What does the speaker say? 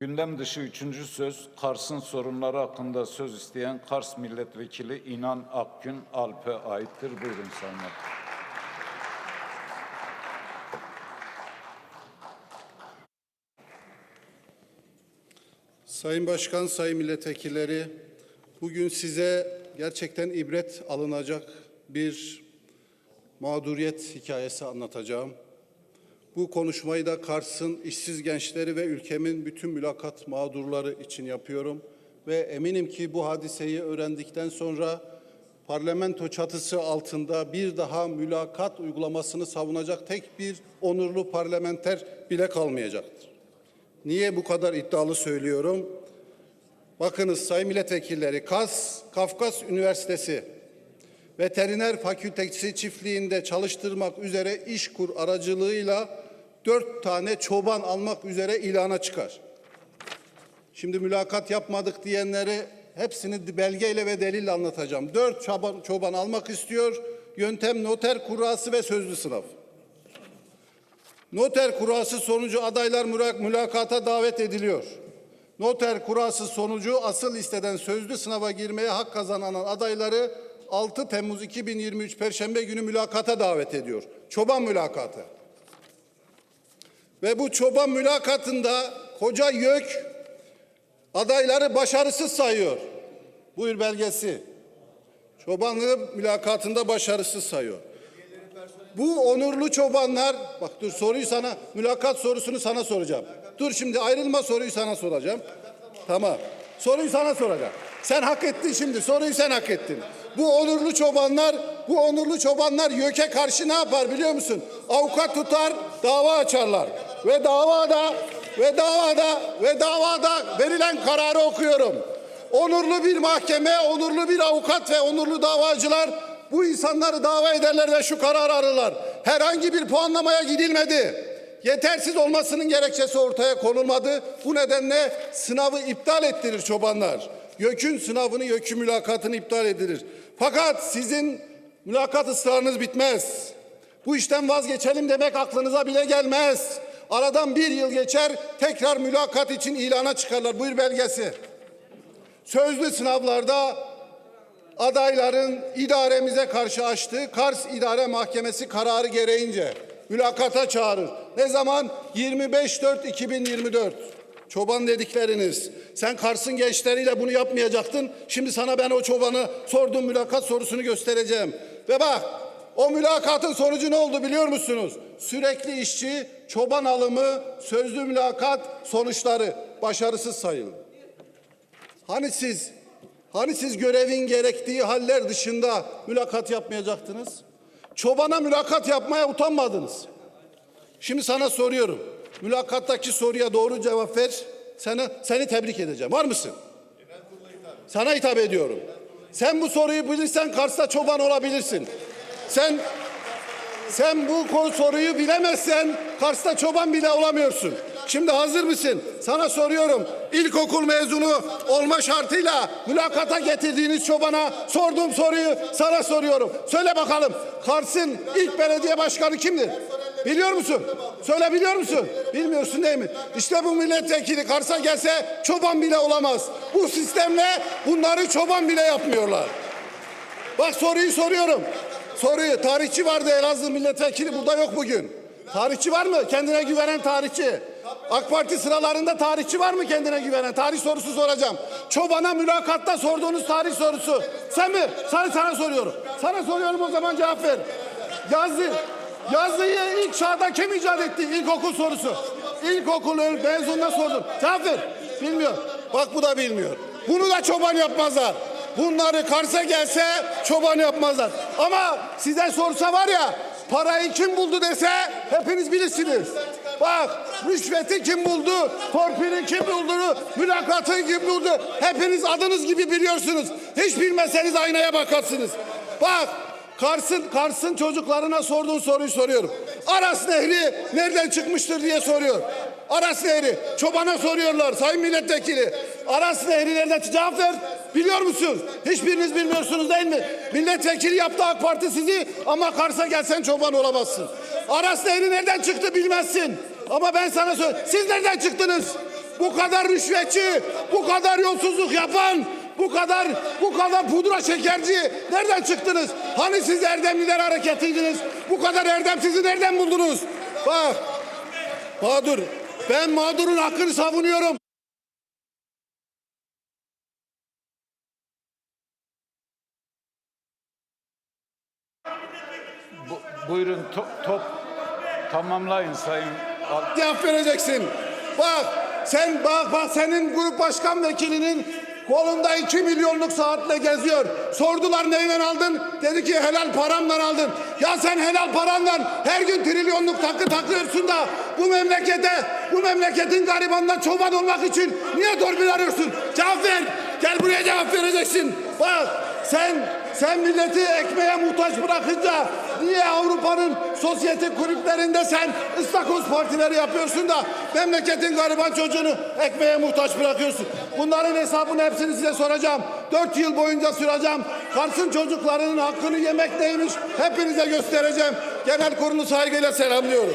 Gündem dışı üçüncü söz, Kars'ın sorunları hakkında söz isteyen Kars Milletvekili İnan Akgün Alp'e aittir. Buyurun Sayın. Sayın Başkan, Sayın Milletvekilleri, bugün size gerçekten ibret alınacak bir mağduriyet hikayesi anlatacağım. Bu konuşmayı da Kars'ın işsiz gençleri ve ülkemin bütün mülakat mağdurları için yapıyorum. Ve eminim ki bu hadiseyi öğrendikten sonra parlamento çatısı altında bir daha mülakat uygulamasını savunacak tek bir onurlu parlamenter bile kalmayacaktır. Niye bu kadar iddialı söylüyorum? Bakınız sayın milletvekilleri Kas, Kafkas Üniversitesi Veteriner Fakültesi çiftliğinde çalıştırmak üzere İşkur aracılığıyla dört tane çoban almak üzere ilana çıkar. Şimdi mülakat yapmadık diyenleri hepsini belgeyle ve delille anlatacağım. Dört çoban, çoban almak istiyor. Yöntem noter kurası ve sözlü sınav. Noter kurası sonucu adaylar müla- mülakata davet ediliyor. Noter kurası sonucu asıl listeden sözlü sınava girmeye hak kazanan adayları 6 Temmuz 2023 Perşembe günü mülakata davet ediyor. Çoban mülakatı. Ve bu çoban mülakatında koca YÖK adayları başarısız sayıyor. Buyur belgesi. Çobanlığı mülakatında başarısız sayıyor. Bu onurlu çobanlar, bak dur soruyu sana, mülakat sorusunu sana soracağım. Dur şimdi ayrılma soruyu sana soracağım. Tamam. Soruyu sana soracağım. Sen hak ettin şimdi, soruyu sen hak ettin. Bu onurlu çobanlar, bu onurlu çobanlar YÖK'e karşı ne yapar biliyor musun? Avukat tutar, dava açarlar. Ve davada, ve davada, ve davada verilen kararı okuyorum. Onurlu bir mahkeme, onurlu bir avukat ve onurlu davacılar bu insanları dava ederler ve şu kararı alırlar. Herhangi bir puanlamaya gidilmedi. Yetersiz olmasının gerekçesi ortaya konulmadı. Bu nedenle sınavı iptal ettirir çobanlar. YÖK'ün sınavını, YÖK'ün mülakatını iptal edilir. Fakat sizin mülakat ısrarınız bitmez. Bu işten vazgeçelim demek aklınıza bile gelmez. Aradan bir yıl geçer, tekrar mülakat için ilana çıkarlar. Buyur belgesi. Sözlü sınavlarda adayların idaremize karşı açtığı Kars İdare Mahkemesi kararı gereğince mülakata çağırır. Ne zaman? 25.4.2024. Çoban dedikleriniz. Sen Kars'ın gençleriyle bunu yapmayacaktın. Şimdi sana ben o çobanı sorduğum mülakat sorusunu göstereceğim. Ve bak o mülakatın sonucu ne oldu biliyor musunuz? Sürekli işçi, çoban alımı, sözlü mülakat sonuçları başarısız sayıldı. Hani siz hani siz görevin gerektiği haller dışında mülakat yapmayacaktınız? Çobana mülakat yapmaya utanmadınız. Şimdi sana soruyorum. Mülakattaki soruya doğru cevap ver. Seni, seni tebrik edeceğim. Var mısın? Sana hitap ediyorum. Sen bu soruyu bilirsen Kars'ta çoban olabilirsin. Sen sen bu soruyu bilemezsen Kars'ta çoban bile olamıyorsun. Şimdi hazır mısın? Sana soruyorum. İlkokul mezunu olma şartıyla mülakata getirdiğiniz çobana sorduğum soruyu sana soruyorum. Söyle bakalım. Kars'ın ilk belediye başkanı kimdir? Biliyor musun? Söyle biliyor musun? Bilmiyorsun değil mi? İşte bu milletvekili Kars'a gelse çoban bile olamaz. Bu sistemle bunları çoban bile yapmıyorlar. Bak soruyu soruyorum. Soruyu tarihçi vardı Elazığ milletvekili burada yok bugün. Tarihçi var mı? Kendine güvenen tarihçi. AK Parti sıralarında tarihçi var mı kendine güvenen? Tarih sorusu soracağım. Çobana mülakatta sorduğunuz tarih sorusu. Sen mi? Sana, sana soruyorum. Sana soruyorum o zaman cevap ver. Yazı. Yazıyı ilk çağda kim icat etti? İlkokul sorusu. İlkokul mezununa sordum. Cevap ver. Bilmiyor. Bak bu da bilmiyor. Bunu da çoban yapmazlar. Bunları Kars'a gelse çoban yapmazlar. Ama size sorsa var ya parayı kim buldu dese hepiniz bilirsiniz. Bak rüşveti kim buldu, torpili kim buldu, mülakatı kim buldu hepiniz adınız gibi biliyorsunuz. Hiç bilmezseniz aynaya bakarsınız. Bak Kars'ın Kars'ın çocuklarına sorduğun soruyu soruyorum. Aras Nehri nereden çıkmıştır diye soruyor. Aras Nehri. Çobana soruyorlar sayın milletvekili. Aras Nehri nereden? Cevap ver. Biliyor musun? Hiçbiriniz bilmiyorsunuz değil mi? Milletvekili yaptı AK Parti sizi ama Kars'a gelsen çoban olamazsın. Aras Nehri nereden çıktı bilmezsin. Ama ben sana söyleyeyim. Siz nereden çıktınız? bu kadar rüşvetçi, bu kadar yolsuzluk yapan, bu kadar bu kadar pudra şekerci nereden çıktınız? Hani siz erdemliler hareketiydiniz? Bu kadar erdemsizi nereden buldunuz? Bak mağdur. Ben mağdurun hakkını savunuyorum. Buyurun top, top tamamlayın Sayın cevap vereceksin. Bak sen bak bak senin grup başkan vekilinin kolunda 2 milyonluk saatle geziyor. Sordular neyle aldın? Dedi ki helal paramla aldın. Ya sen helal paranla her gün trilyonluk takı takıyorsun da bu memlekete, bu memleketin garibanından çoban olmak için niye torpil arıyorsun? Cevap ver. Gel buraya cevap vereceksin. Bak sen sen milleti ekmeğe muhtaç bırakınca niye Avrupa'nın sosyete kulüplerinde sen ıstakoz partileri yapıyorsun da memleketin gariban çocuğunu ekmeğe muhtaç bırakıyorsun? Bunların hesabını hepsini size soracağım. Dört yıl boyunca süreceğim. Kars'ın çocuklarının hakkını yemek neymiş hepinize göstereceğim. Genel kurulu saygıyla selamlıyorum.